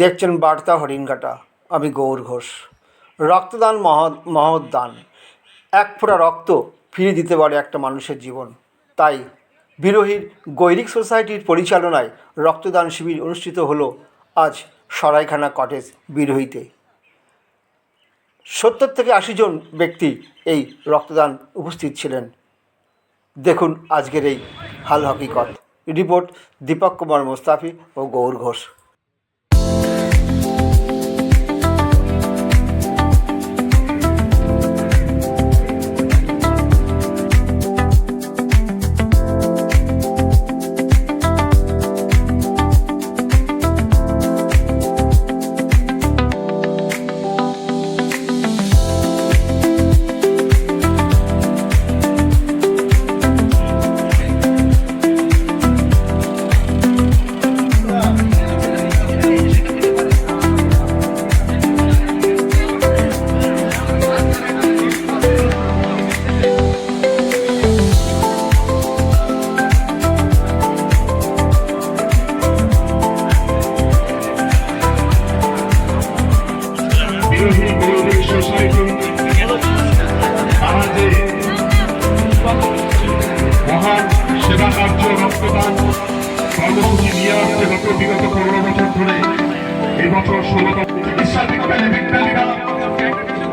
দেখছেন বার্তা হরিণঘাটা, আমি গৌর ঘোষ। রক্তদান মহৎ মহদান এক ফোঁটা রক্ত ফিরিয়ে দিতে পারে একটা মানুষের জীবন। তাই বিরোহীর গৈরিক সোসাইটির পরিচালনায় রক্তদান শিবির অনুষ্ঠিত হলো আজ সরাইখানা কটেজ বিরোহীতে। সত্তর থেকে আশি জন ব্যক্তি এই রক্তদান উপস্থিত ছিলেন। দেখুন আজকের এই হাল হকিকত। রিপোর্ট দীপক কুমার মোস্তাফি ও গৌর ঘোষ।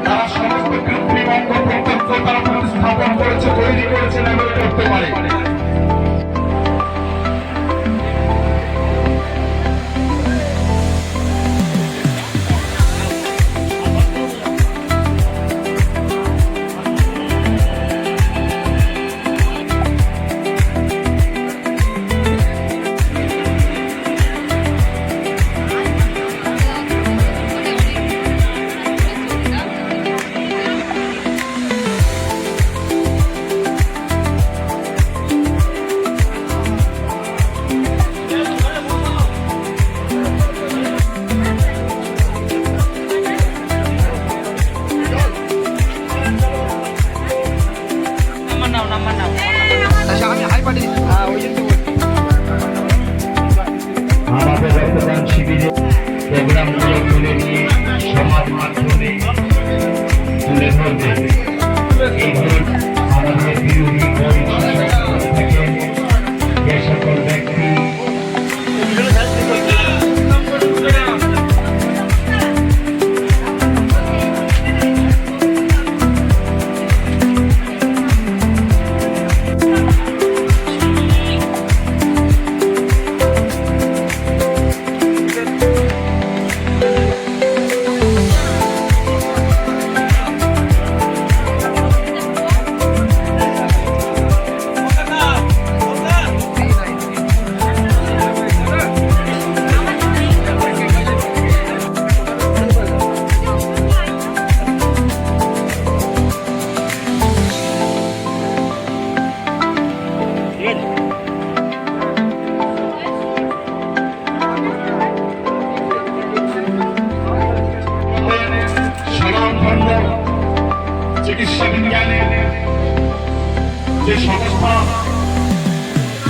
তারা সমস্ত কৃত্রিম অঙ্গ প্রত্যক্ষ তারা প্রতিস্থাপন করেছে তৈরি করেছে করতে পারে। Thank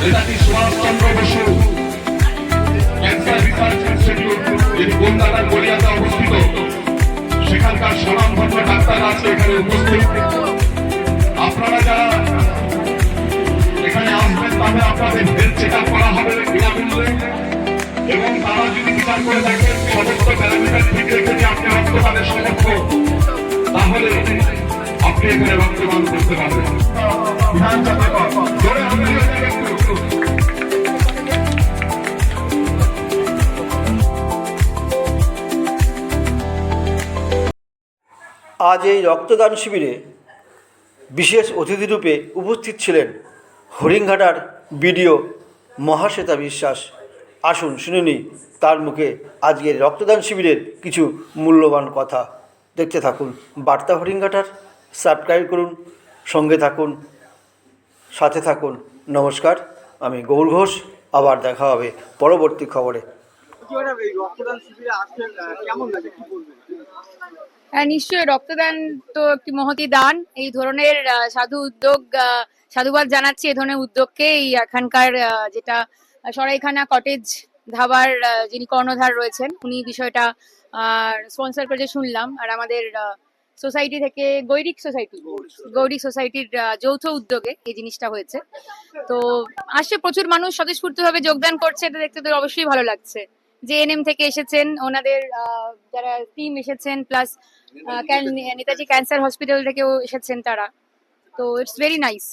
Netaji Subhash Chandra Bose. Cancer research institute যেটি সেখানকার স্বনামধন্য ডাক্তার আছে আপনারা যারা এখানে আসবেন তাহলে আপনাদের হেলথ করা হবে এবং তারা যদি বিচার করে দেখেন আজ এই রক্তদান শিবিরে বিশেষ অতিথিরূপে উপস্থিত ছিলেন হরিণঘাটার বিডিও মহাশ্বেতা বিশ্বাস। আসুন, শুনে নিই তার মুখে আজকের রক্তদান শিবিরের কিছু মূল্যবান কথা। দেখতে থাকুন, বার্তা হরিণঘাটার। সাবস্ক্রাইব করুন, সঙ্গে থাকুন, সাথে থাকুন। নমস্কার, আমি গৌর ঘোষ। আবার দেখা হবে পরবর্তী খবরে। হ্যাঁ নিশ্চয়ই রক্তদান তো একটি মহতি দান। এই ধরনের সাধু উদ্যোগ সাধুবাদ জানাচ্ছি এই ধরনের উদ্যোগকে। এই এখানকার যেটা সরাইখানা কটেজ ধাবার যিনি কর্ণধার রয়েছেন, উনি বিষয়টা স্পন্সর করে শুনলাম। আর আমাদের সোসাইটি থেকে গৈরিক সোসাইটি, গৌরিক সোসাইটির যৌথ উদ্যোগে এই জিনিসটা হয়েছে। তো আসছে, প্রচুর মানুষ স্বতঃস্ফূর্তভাবে যোগদান করছে, এটা দেখতে তো অবশ্যই ভালো লাগছে। যে এনএম থেকে এসেছেন, ওনাদের যারা টিম এসেছেন প্লাস নেতাজি ক্যান্সার হসপিটাল থেকেও এসেছেন তারা। তো ইটস ভেরি নাইস